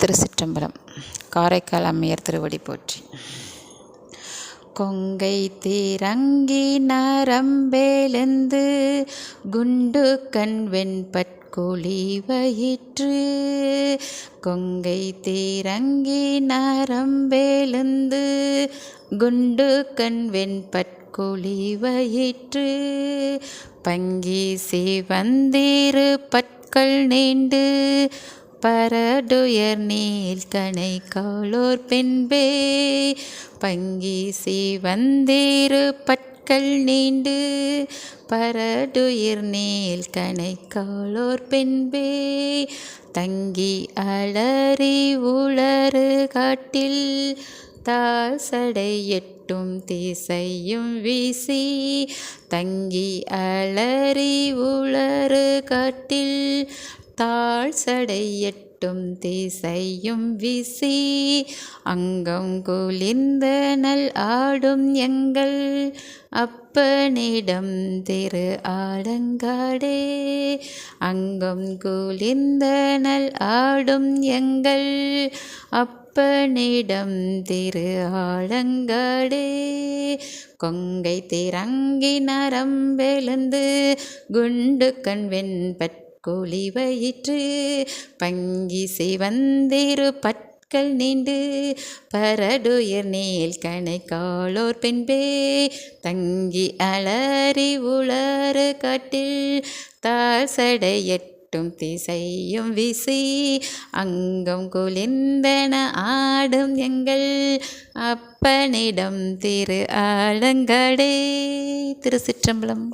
திருச்சிற்றம்பலம். காரைக்கால் அம்மையர் திருவடி போற்றி. கொங்கை தீரங்கி நரம்பேலந்து குண்டு கண் வெண்பட்குழி வயிற்று. கொங்கை தீரங்கி நரம்பேலந்து குண்டு கண் வெண்பட்குழி வயிற்று. பங்கி சிவந்தீரு பற்கள் நீண்டு பரடுயர் நீல் தனை காலோர் பெண்பே. பங்கீசி வந்தேறு பற்கள் நீண்டு. பரடுயிர் நீல் கணை காலோர் பெண்பே. தங்கி அலறி உளறு காட்டில். தாழ் சடை எட்டும் திசையும் வீசி. தங்கி அலறி உளறு காட்டில். தாழ் சடையட்டும் திசையும் விசி அங்கம் குளிர்ந்த நல் ஆடும் எங்கள் அப்பனிடம் திரு ஆடங்காடே அங்கம் குளிர்ந்த நல் ஆடும் எங்கள் அப்பனிடம் திரு ஆழங்காடே கொங்கை திறங்கி நரம்பெழுந்து குண்டு கண் வெண்பட் கோழி வயிற்று பங்கி சிவந்திரு பற்கள் நீண்டு பரடுயர் நீல் கணை காலோர் பெண்பே தங்கி அலறி உளறு காட்டில் தாழ் சடையட்டும் திசையும் விசி அங்கம் குளிர்ந்தன ஆடும் எங்கள் அப்பனிடம் திரு ஆலங்கடே. திருச்சிற்றம்பலம்.